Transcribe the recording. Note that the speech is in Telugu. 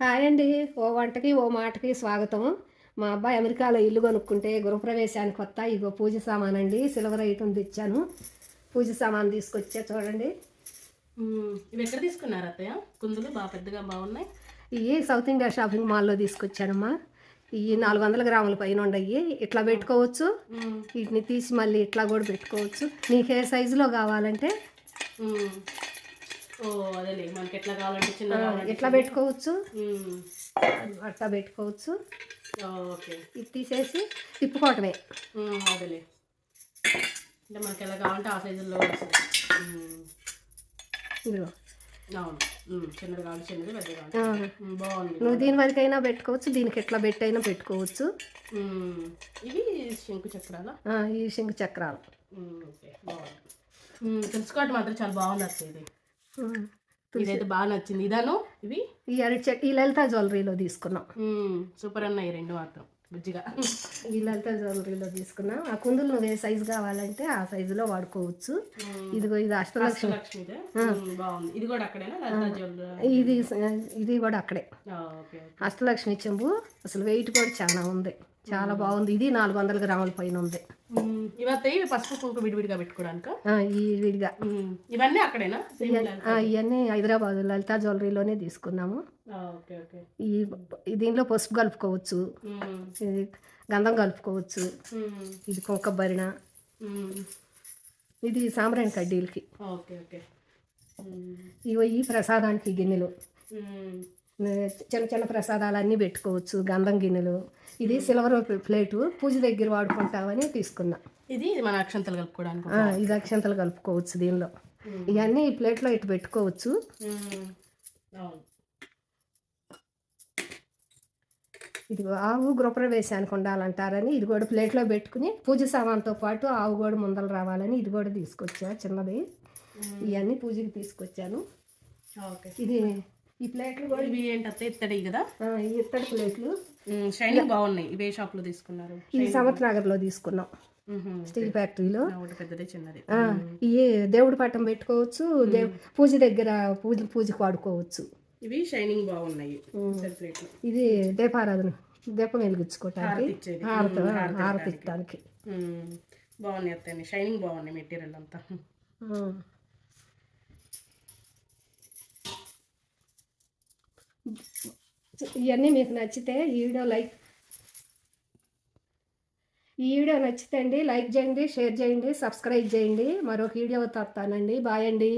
హాయ్ అండి. ఓ వంటకి ఓ మాటకి స్వాగతం. మా అబ్బాయి అమెరికాలో ఇల్లు కొనుక్కుంటే గృహప్రవేశానికి కొత్త ఇగో పూజ సామాన్ అండి సిల్వర్ ఐటమ్ తెచ్చాను. పూజ సామాన్ తీసుకొచ్చా చూడండి. ఇవి ఎక్కడ తీసుకున్నారు అత్తయ్య? కుందులు బాగా పెద్దగా బాగున్నాయి. ఇవి సౌత్ ఇండియా షాపింగ్ మాల్లో తీసుకొచ్చానమ్మా. ఇవి నాలుగు వందల గ్రాముల పైన ఉండయి. ఇట్లా పెట్టుకోవచ్చు. వీటిని తీసి మళ్ళీ ఇట్లా కూడా పెట్టుకోవచ్చు. నీకు ఏ సైజులో కావాలంటే. ఓ అదేలే మనకి ఎట్లా కావాలంటే చిన్న. ఇట్లా పెట్టుకోవచ్చు. అట్లా పెట్టుకోవచ్చు. ఓకే. ఇది తీసేసి తిప్పుకోవటమే. అదేలే. అంటే మనకి ఎలా కావాలంటే ఆ సైజుల్లో. ఇదిగో. అవును. చిన్నది కావాలి చిన్నది బాగుంది. నువ్వు దీని వరకైనా పెట్టుకోవచ్చు దీనికి ఎట్లా పెట్టైనా పెట్టుకోవచ్చు. ఇవి శంకు చక్రాలా? ఈ శంకు చక్రాలు. తెలుసుకోవటం మాత్రం చాలా బాగుంది అత్తయ్య ఇది. ఇదైతే బాగా నచ్చింది. ఇదాను? ఇవి? ఈ అరటి చెట్ ఈ లలిత జ్యువెలరీలో తీసుకున్నాం. సూపర్ అన్నాయి రెండు మాత్రం. బుజ్జిగా. ఈ లలిత జ్యువెలరీలో తీసుకున్నాం. ఆ కుందులు నువ్వు ఏ సైజు కావాలంటే ఆ సైజులో వాడుకోవచ్చు. ఇదిగో ఇది అష్టలక్ష్మి. బాగుంది. ఇది కూడా అక్కడేనా? ఇది ఇది కూడా అక్కడే. అష్టలక్ష్మి చెంబు. అసలు వెయిట్ కూడా చాలా ఉంది. చాలా బాగుంది. ఇది నాలుగు వందల గ్రాముల పైన ఉంది. మ్మ్, ఇవైతే ఇవి పసుపు కుంకుమ విడివిడిగా పెట్టుకోవడానిక ఆ, ఈ విడిగా. ఇవన్నీ అక్కడేనా? ఇవన్నీ హైదరాబాద్ లలిత జ్యువెలరీలోనే తీసుకున్నాము. ఈ దీనిలో పసుపు కలుపుకోవచ్చు. గంధం కలుపుకోవచ్చు. ఇది కుంకబరిణ ఇది సాంబ్రాణి కడ్డీలకి. ఇవి ఈ ప్రసాదానికి గిన్నెలు. చిన్న చిన్న ప్రసాదాలు అన్నీ పెట్టుకోవచ్చు గంధం గిన్నెలు. ఇది సిల్వర్ ప్లేటు పూజ దగ్గర వాడుకుంటామని తీసుకున్నా. ఇది మన అక్షంతలు కలుపుకోవడానికి ఇది అక్షంతలు కలుపుకోవచ్చు దీనిలో. ఇవన్నీ ఈ ప్లేట్లో ఇటు పెట్టుకోవచ్చు. ఇది ఆవు గృహప్రవేశానికి ఉండాలంటారని ఇది కూడా ప్లేట్లో పెట్టుకుని పూజ సామాన్తో పాటు ఆవు కూడా ముందలు రావాలని ఇది కూడా తీసుకొచ్చా చిన్నది. ఇవన్నీ పూజకి తీసుకొచ్చాను. ఓకే. ఇది ఈ ప్లేట్లు కూడా ఇవి ఏంటంటే ఇత్తడి కదా? ఈ ఇత్తడి ప్లేట్లు. షైనింగ్ బాగున్నాయి. ఇవే షాప్లో తీసుకున్నారు. ఇది సమత్ నగర్లో తీసుకున్నాం. మ్మ్, స్టీల్ ఫ్యాక్టరీలో. పెద్దది చిన్నది. ఈ దేవుడి పట్టం పెట్టుకోవచ్చు పూజ దగ్గర పూజ పూజకు వాడుకోవచ్చు. ఇవి షైనింగ్ బాగున్నాయి ఇది దీపారాధన దీపం వెలిగించుకోవటానికి హారతి. హారతి ఇవ్వడానికి. బాగున్నాయి అత్తయ్య షైనింగ్ బాగున్నాయి మెటీరియల్ అంతా. ఇవన్నీ మీకు నచ్చితే ఈ వీడియో లైక్ ఈ వీడియో నచ్చితే అండి లైక్ చేయండి షేర్ చేయండి సబ్స్క్రైబ్ చేయండి. మరొక వీడియో తస్తానండి బాయ్ అండి.